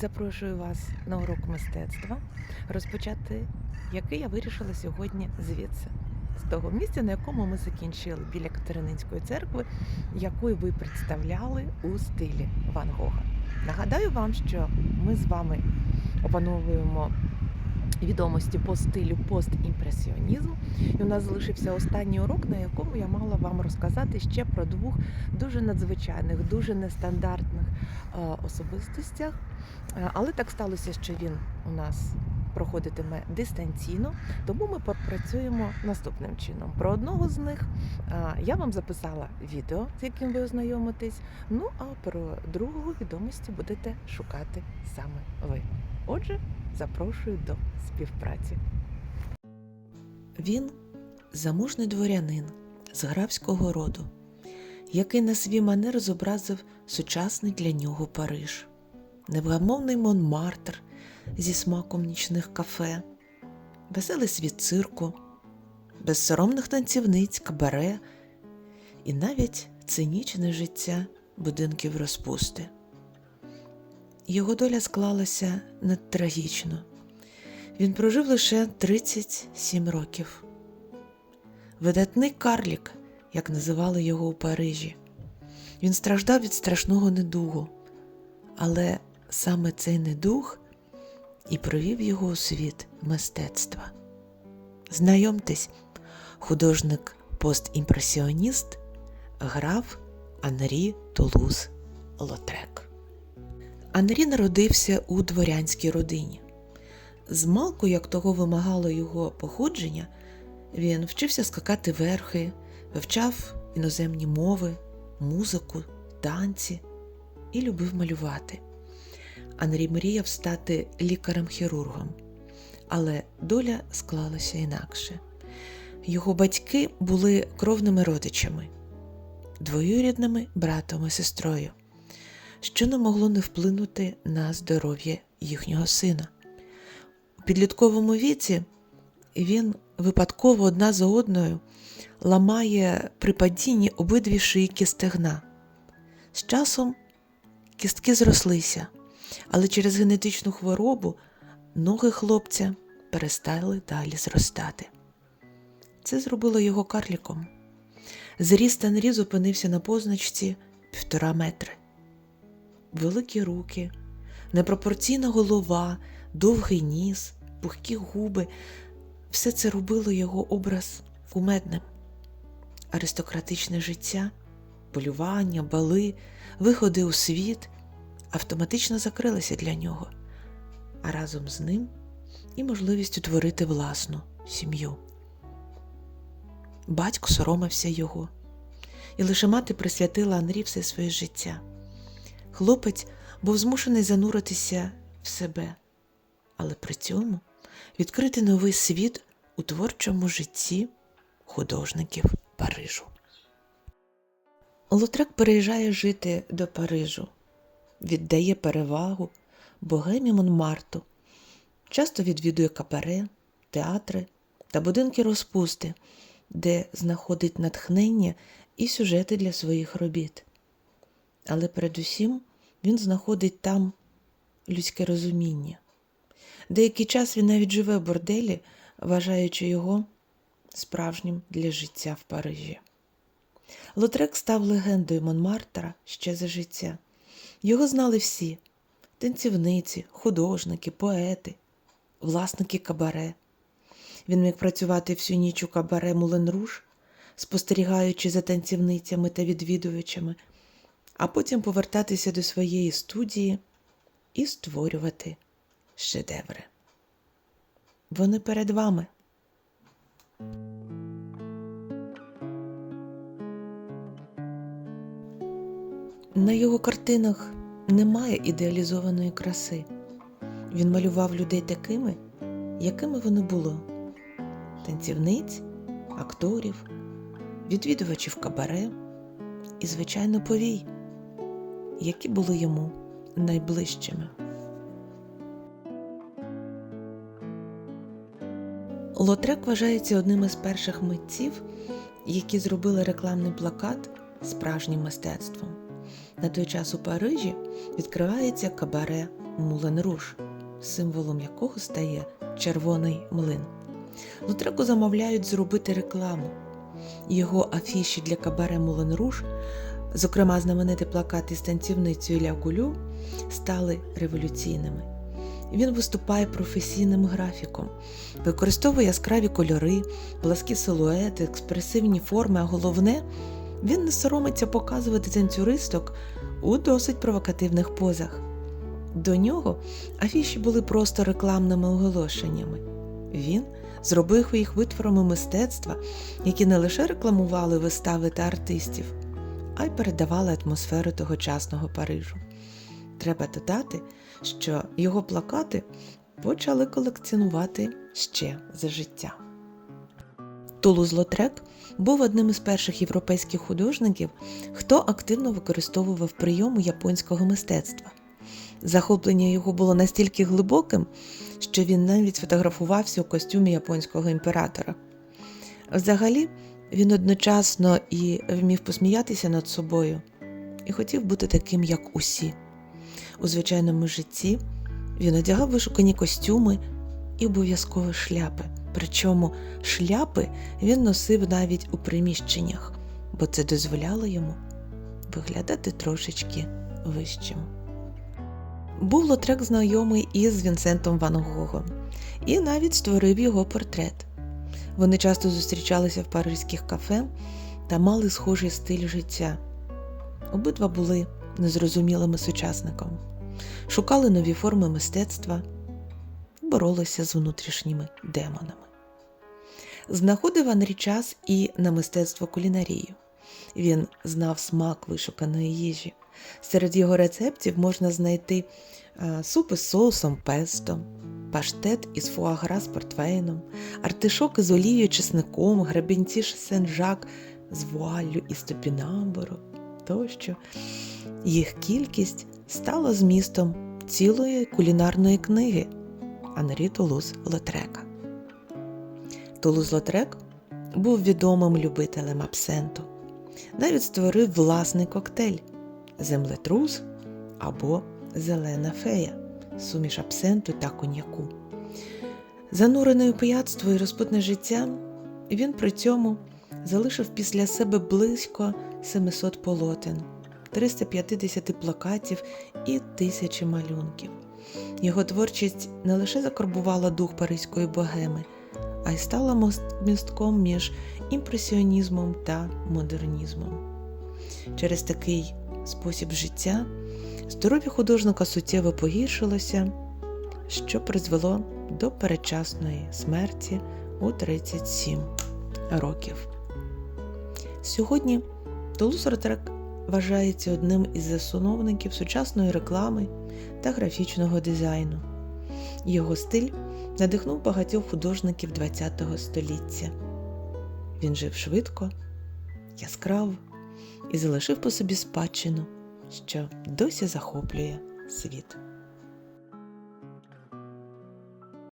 Запрошую вас на урок мистецтва, розпочати який я вирішила сьогодні звідси, з того місця, на якому ми закінчили біля Катерининської церкви, яку ви представляли у стилі Ван Гога. Нагадаю вам, що ми з вами опановуємо відомості по стилю постімпресіонізм. І у нас залишився останній урок, на якому я мала вам розказати ще про двох дуже надзвичайних, дуже нестандартних особистостях. Е, Але так сталося, що він у нас проходитиме дистанційно, тому ми попрацюємо наступним чином. Про одного з них е, я вам записала відео, з яким ви ознайомитесь. Ну а про другого відомості будете шукати саме ви. Отже, запрошую до співпраці. Він заможний дворянин з графського роду, який на свій манер зобразив сучасний для нього Париж, невгамовний Монмартр зі смаком нічних кафе, веселий світ цирку, безсоромних танцівниць, кабаре і навіть цинічне життя будинків розпусти. Його доля склалася надтрагічно. Він прожив лише 37 років. Видатний карлік, як називали його у Парижі. Він страждав від страшного недугу, але саме цей недуг і провів його у світ мистецтва. Знайомтесь, художник постімпресіоніст граф Анрі Тулуз Лотрек. Анрі народився у дворянській родині. Змалку, як того вимагало його походження, він вчився скакати верхи, вивчав іноземні мови, музику, танці і любив малювати. Анрі мріяв стати лікарем-хірургом, але доля склалася інакше. Його батьки були кровними родичами, двоюрідними братом і сестрою, що не могло не вплинути на здоров'я їхнього сина. У підлітковому віці він випадково одна за одною ламає при падінні обидві шийки стегна. З часом кістки зрослися, але через генетичну хворобу ноги хлопця перестали далі зростати. Це зробило його карліком. Зріст Анрі зупинився на позначці півтора метри. Великі руки, непропорційна голова, довгий ніс, пухкі губи все це робило його образ кумедним. Аристократичне життя, полювання, бали, виходи у світ автоматично закрилися для нього, а разом з ним і можливість утворити власну сім'ю. Батько соромився його, і лише мати присвятила Анрі все своє життя. Хлопець був змушений зануритися в себе, але при цьому відкрити новий світ у творчому житті художників Парижу. Лотрек переїжджає жити до Парижу, віддає перевагу богемі Монмарту, часто відвідує кабаре, театри та будинки розпусти, де знаходить натхнення і сюжети для своїх робіт. Але передусім він знаходить там людське розуміння. Деякий час він навіть живе в борделі, вважаючи його справжнім для життя в Парижі. Лотрек став легендою Монмартра ще за життя. Його знали всі танцівниці, художники, поети, власники кабаре. Він міг працювати всю ніч у кабаре Мулен-Руж, спостерігаючи за танцівницями та відвідувачами, а потім повертатися до своєї студії і створювати шедеври. Вони перед вами. На його картинах немає ідеалізованої краси. Він малював людей такими, якими вони були: танцівниць, акторів, відвідувачів кабаре і, звичайно, повій, які були йому найближчими. Лотрек вважається одним із перших митців, які зробили рекламний плакат справжнім мистецтвом. На той час у Парижі відкривається кабаре Мулен Руш, символом якого стає червоний млин. Лутреку замовляють зробити рекламу. Його афіші для кабаре Мулен Руш, зокрема знаменитий плакат із танцівницею Ля Гулю, стали революційними. Він виступає професійним графіком, використовує яскраві кольори, пласкі силуети, експресивні форми, а головне, він не соромиться показувати танцюристок у досить провокативних позах. До нього афіші були просто рекламними оголошеннями. Він зробив їх витворами мистецтва, які не лише рекламували вистави та артистів, а й передавали атмосферу тогочасного Парижу. Треба додати, що його плакати почали колекціонувати ще за життя. Тулуз Лотрек був одним із перших європейських художників, хто активно використовував прийому японського мистецтва. Захоплення його було настільки глибоким, що він навіть фотографувався у костюмі японського імператора. Взагалі, він одночасно і вмів посміятися над собою, і хотів бути таким, як усі. У звичайному житті він одягав вишукані костюми і обов'язково шляпи. Причому шляпи він носив навіть у приміщеннях, бо це дозволяло йому виглядати трошечки вищим. Був Лотрек знайомий із Вінсентом Ван Гогом і навіть створив його портрет. Вони часто зустрічалися в паризьких кафе та мали схожий стиль життя. Обидва були незрозумілими сучасниками, шукали нові форми мистецтва, боролися з внутрішніми демонами. Знаходив Анрі час і на мистецтво кулінарію. Він знав смак вишуканої їжі. Серед його рецептів можна знайти е, суп із соусом песто, паштет із фуагра з портвейном, артишоки з олією чесником, гребінці сен-жак з вуаллю із топінамбуру тощо. Їх кількість стала змістом цілої кулінарної книги Анрі Тулуз Лотрека. Тулуз Лотрек був відомим любителем абсенту. Навіть створив власний коктейль землетрус або зелена фея, суміш абсенту та коньяку. Занурений у пияцтво і розпутне життя, він при цьому залишив після себе близько 700 полотен, 350 плакатів і тисячі малюнків. Його творчість не лише закарбувала дух паризької богеми, а й стала містком між імпресіонізмом та модернізмом. Через такий спосіб життя здоров'я художника суттєво погіршилося, що призвело до передчасної смерті у 37 років. Сьогодні Тулус вважається одним із засновників сучасної реклами та графічного дизайну. Його стиль надихнув багатьох художників ХХ століття. Він жив швидко, яскраво і залишив по собі спадщину, що досі захоплює світ.